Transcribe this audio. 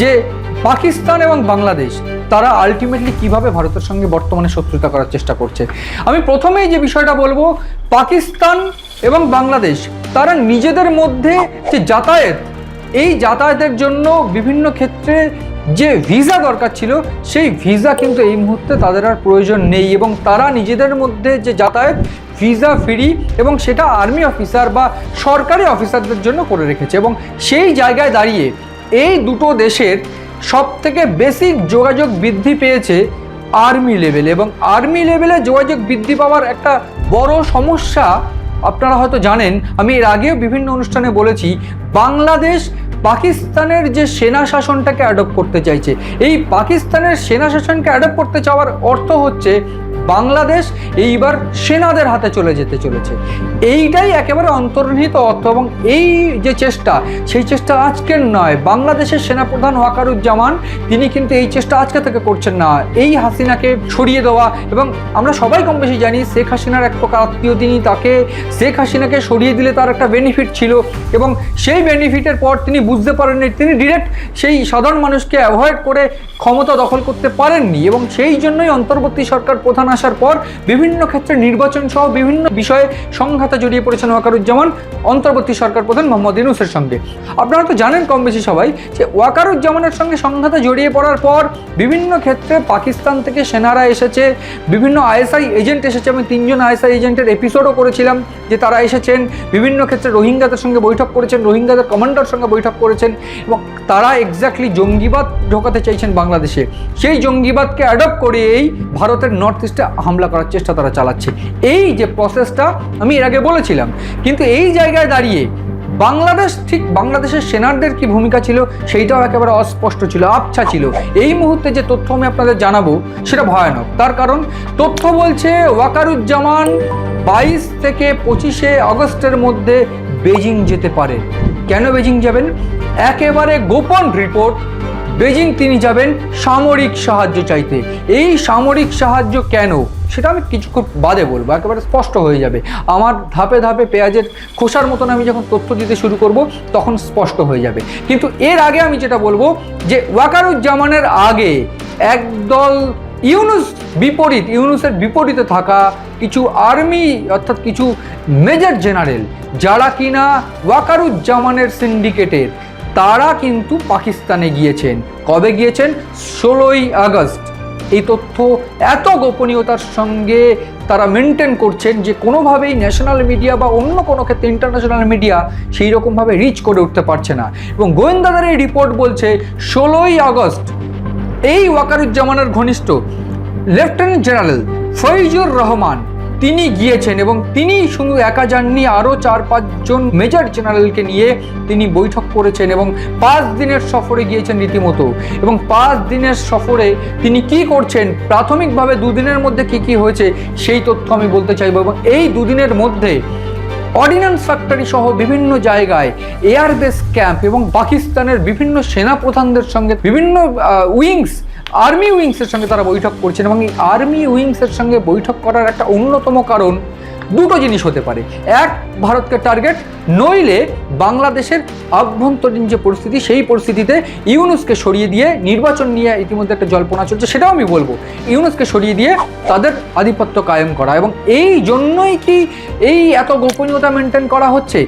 যে পাকিস্তান এবং বাংলাদেশ, তারা আলটিমেটলি কীভাবে ভারতের সঙ্গে বর্তমানে শত্রুতা করার চেষ্টা করছে? আমি প্রথমেই যে বিষয়টা বলব, পাকিস্তান এবং বাংলাদেশ, তারা নিজেদের মধ্যে যে যাতায়াত, এই যাতায়াতের জন্য বিভিন্ন ক্ষেত্রে যে ভিসা দরকার ছিল, সেই ভিসা কিন্তু এই মুহূর্তে তাদের আর প্রয়োজন নেই এবং তারা নিজেদের মধ্যে যে যাতায়াত, ভিসা ফ্রি এবং সেটা আর্মি অফিসার বা সরকারি অফিসারদের জন্য করে রেখেছে এবং সেই জায়গায় দাঁড়িয়ে এই দুটো দেশের সব থেকে বেশি যোগাযোগ বৃদ্ধি পেয়েছে আর্মি লেভেলে এবং আর্মি লেভেলে যোগাযোগ বৃদ্ধি পাওয়ার একটা বড় সমস্যা আপনারা হয়তো জানেন। আমি এর আগেও বিভিন্ন অনুষ্ঠানে বলেছি, বাংলাদেশ পাকিস্তানের যে সেনা শাসনটাকে অ্যাডপ্ট করতে চাইছে, এই পাকিস্তানের সেনা শাসনকে অ্যাডপ্ট করতে চাওয়ার অর্থ হচ্ছে বাংলাদেশ এইবার সেনাদের হাতে চলে যেতে চলেছে। এইটাই একেবারে অন্তর্নিহিত অর্থ এবং এই যে চেষ্টা, সেই চেষ্টা আজকের নয়। বাংলাদেশের সেনাপ্রধান ওয়াকারুজ্জামান, তিনি কিন্তু এই চেষ্টা আজকে থেকে করছেন না। এই হাসিনাকে সরিয়ে দেওয়া এবং আমরা সবাই কম বেশি জানি শেখ হাসিনার এক প্রকার আত্মীয় তিনি তাকে শেখ হাসিনাকে সরিয়ে দিলে তার একটা বেনিফিট ছিল এবং সেই বেনিফিটের পর তিনি বুঝতে পারেননি। তিনি ডিরেক্ট সেই সাধারণ মানুষকে অ্যাভয়েড করে ক্ষমতা দখল করতে পারেননি এবং সেই জন্যই অন্তর্বর্তী সরকার প্রধান আসার পর বিভিন্ন ক্ষেত্রে নির্বাচন সহ বিভিন্ন বিষয়ে সংঘাতে জড়িয়ে পড়েছেন ওয়াকারুজ্জামান, অন্তর্বর্তী সরকার প্রধান মোহাম্মদ ইউনুসের সঙ্গে। আপনারা তো জানেন কম বেশি সবাই যে ওয়াকারুজ্জামানের সঙ্গে সংঘাতে জড়িয়ে পড়ার পর বিভিন্ন ক্ষেত্রে পাকিস্তান থেকে সেনারা এসেছে, বিভিন্ন আইএসআই এজেন্ট এসেছে। আমি তিনজন আইএসআই এজেন্টের এপিসোডও করেছিলাম যে তারা এসেছেন। বিভিন্ন ক্ষেত্রে রোহিঙ্গাদের সঙ্গে বৈঠক করেছেন, রোহিঙ্গাদের কমান্ডার সঙ্গে বৈঠক করেছেন এবং তারা এক্স্যাক্টলি জঙ্গিবাদ ঢোকাতে চাইছেন বাংলাদেশে। সেই জঙ্গিবাদকে অ্যাডপ্ট করে এই ভারতের নর্থ ইস্টে হামলা করার চেষ্টা তারা চালাচ্ছে। এই যে প্রসেসটা আমি এর আগে বলেছিলাম, কিন্তু এই জায়গায় দাঁড়িয়ে বাংলাদেশ ঠিক বাংলাদেশের সেনারদের কি ভূমিকা ছিল সেইটাও একেবারে অস্পষ্ট ছিল, আবছা ছিল। এই মুহূর্তে যে তথ্য আমি আপনাদের জানাব সেটা ভয়ানক। তার কারণ তথ্য বলছে ওয়াকারুজ্জামান বাইশ থেকে পঁচিশে আগস্টের মধ্যে বেজিং যেতে পারে। কেন বেজিং যাবেন? একেবারে গোপন রিপোর্ট বেজিং তিনি যাবেন সামরিক সাহায্য চাইতে। এই সামরিক সাহায্য কেন? সেটা আমি কিছুক্ষণ বাদে বলব, একেবারে স্পষ্ট হয়ে যাবে। আমার ধাপে ধাপে পেঁয়াজের খোসার মতন আমি যখন তথ্য দিতে শুরু করব, তখন স্পষ্ট হয়ে যাবে। কিন্তু এর আগে আমি যেটা বলব, যে ওয়াকারুজ্জামানের আগে একদল ইউনুস বিপরীত, ইউনুসের বিপরীতে থাকা কিছু আর্মি, অর্থাৎ কিছু মেজর জেনারেল, যারা কিনা ওয়াকারুজ্জামানের সিন্ডিকেটের তারা কিন্তু পাকিস্তানে গিয়েছেন। কবে গিয়েছেন? ষোলোই আগস্ট। এই তথ্য, এত গোপনীয়তার সঙ্গে তারা মেনটেন করছেন যে কোনোভাবেই ন্যাশনাল মিডিয়া বা অন্য কোনো ক্ষেত্রে ইন্টারন্যাশনাল মিডিয়া সেই রকমভাবে রিচ করে উঠতে পারছে না। এবং গোয়েন্দাদের এই রিপোর্ট বলছে, ষোলোই আগস্ট, এই ওয়াকারুজ্জামানের ঘনিষ্ঠ লেফটেন্যান্ট জেনারেল ফৈজুর রহমান তিনি গিয়েছেন এবং তিনি শুধু একা যাননি, আরও চার পাঁচজন মেজর জেনারেলকে নিয়ে তিনি বৈঠক করেছেন এবং পাঁচ দিনের সফরে গিয়েছেন রীতিমতো। এবং পাঁচ দিনের সফরে তিনি কি করছেন, প্রাথমিকভাবে দুদিনের মধ্যে কি কি হয়েছে, সেই তথ্য আমি বলতে চাইব এবং এই দুদিনের মধ্যে অর্ডিন্যান্স ফ্যাক্টরি সহ বিভিন্ন জায়গায় এয়ারবেস ক্যাম্প এবং পাকিস্তানের বিভিন্ন সেনা প্রধানদের সঙ্গে বিভিন্ন উইংস আর্মি উইংসের সঙ্গে তারা বৈঠক করছেন এবং এই আর্মি উইংসের সঙ্গে বৈঠক করার একটা অন্যতম কারণ দুটো জিনিস হতে পারে। এক, ভারতকে টার্গেট নইলে বাংলাদেশের অভ্যন্তরীণ যে পরিস্থিতি, সেই পরিস্থিতিতে ইউনুসকে সরিয়ে দিয়ে নির্বাচন নিয়ে ইতিমধ্যে একটা জল্পনা চলছে, সেটাও আমি বলব। ইউনুসকে সরিয়ে দিয়ে তাদের আধিপত্য কায়েম করা এবং এই জন্যই কি এই এত গোপনীয়তা মেনটেন করা হচ্ছে?